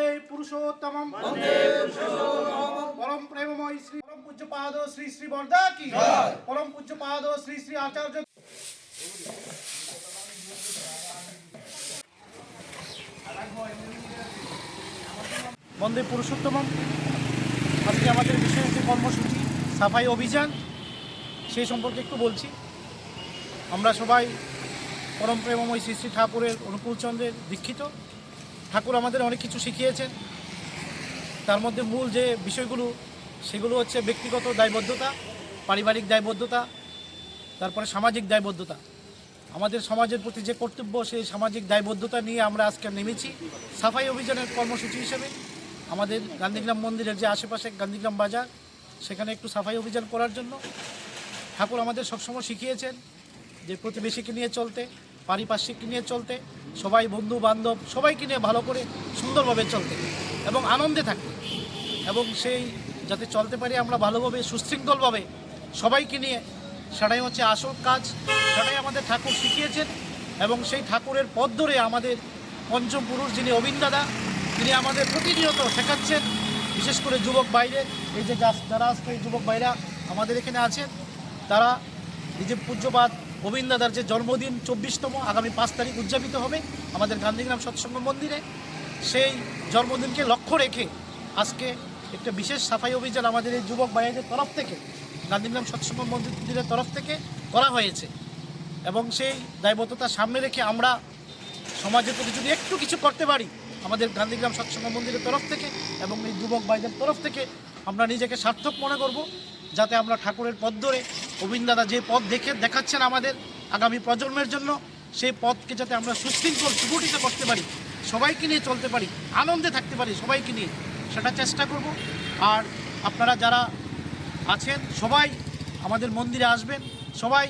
বন্দে পুরুষোত্তমম পরম প্রেমময় শ্রী পরম পূজ্যপাদ শ্রী শ্রী বরদা কি পরম পূজ্যপাদ শ্রী শ্রী আচার্য বন্দে পুরুষোত্তমম আজকে আমাদের বিশেষ যে কর্মসূচি সাফাই অভিযান সেই সম্পর্কে একটু বলছি। আমরা সবাই পরম প্রেমময় শ্রী শ্রী ঠাকুরের অনুকূল চন্দ্রের দীক্ষিত। ঠাকুর আমাদের অনেক কিছু শিখিয়েছেন। তার মধ্যে মূল যে বিষয়গুলো, সেগুলো হচ্ছে ব্যক্তিগত দায়বদ্ধতা, পারিবারিক দায়বদ্ধতা, তারপরে সামাজিক দায়বদ্ধতা। আমাদের সমাজের প্রতি যে কর্তব্য, সেই সামাজিক দায়বদ্ধতা নিয়ে আমরা আজকে নেমেছি। সাফাই অভিযানের কর্মসূচি হিসেবে আমাদের গান্ধীগ্রাম মন্দিরের যে আশেপাশে গান্ধীগ্রাম বাজার, সেখানে একটু সাফাই অভিযান করার জন্য ঠাকুর আমাদের সবসময় শিখিয়েছেন যে প্রতিবেশীকে নিয়ে চলতে, পারিপার্শ্বিককে নিয়ে চলতে সবাই বন্ধু বান্ধব সবাইকে নিয়ে ভালো করে সুন্দরভাবে চলতে এবং আনন্দে থাকতে এবং সেই যাতে চলতে পারি আমরা ভালোভাবে, সুশৃঙ্খলভাবে সবাইকে নিয়ে, সেটাই হচ্ছে আসল কাজ, সেটাই আমাদের ঠাকুর শিখিয়েছেন এবং সেই ঠাকুরের পথ ধরে আমাদের পঞ্চম পুরুষ যিনি অবিন দাদা, তিনি আমাদের প্রতিনিয়ত শেখাচ্ছেন, বিশেষ করে যুবক বাইরে, এই যে যারা আজকে যুবক বাইরা আমাদের এখানে আছেন, তারা যে পূজ্যপাত গোবিন্দ দাদার যে জন্মদিন চব্বিশতম, আগামী পাঁচ তারিখ উদযাপিত হবে আমাদের গান্ধীগ্রাম সৎসঙ্গ মন্দিরে, সেই জন্মদিনকে লক্ষ্য রেখে আজকে একটা বিশেষ সাফাই অভিযান আমাদের এই যুবক ভাইয়ের তরফ থেকে, গান্ধীগ্রাম সৎসঙ্গ মন্দিরের তরফ থেকে করা হয়েছে। এবং সেই দায়বদ্ধতা সামনে রেখে আমরা সমাজের প্রতি যদি একটু কিছু করতে পারি, আমাদের গান্ধীগ্রাম সৎসঙ্গ মন্দিরের তরফ থেকে এবং এই যুবক ভাইদের তরফ থেকে আমরা নিজেকে সার্থক মনে করব, যাতে আমরা ঠাকুরের পথ ধরে গোবিন্দ দাদা যে পথ দেখে দেখাচ্ছেন আমাদের আগামী প্রজন্মের জন্য, সেই পথকে যাতে আমরা সুশৃঙ্খল, সুগঠিত করতে পারি, সবাইকে নিয়ে চলতে পারি, আনন্দে থাকতে পারি সবাইকে নিয়ে, সেটা চেষ্টা করব। আর আপনারা যারা আছেন, সবাই আমাদের মন্দিরে আসবেন, সবাই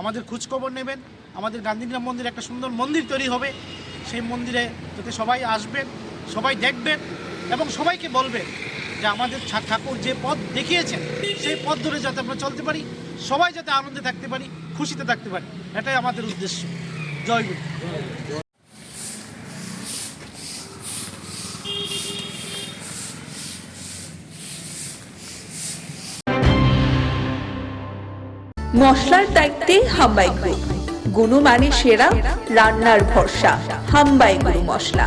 আমাদের খোঁজখবর নেবেন। আমাদের গান্ধীগ্রাম মন্দিরে একটা সুন্দর মন্দির তৈরি হবে। সেই মন্দিরে যাতে সবাই আসবেন, সবাই দেখবেন এবং সবাইকে বলবেন যে আমাদের ঠাকুর যে পথ দেখিয়েছেন, সেই পথ ধরে যাতে আমরা চলতে পারি, সবাই যাতে আনন্দে থাকতে পারি, খুশিতে থাকতে পারি, এটাই আমাদের উদ্দেশ্য। জয় গুরু। মশলার দায়িত্বে হাম্বাই গ্রুপ গুণমানে সেরা, রান্নার ভরসা, হাম্বাই গুরু মশলা।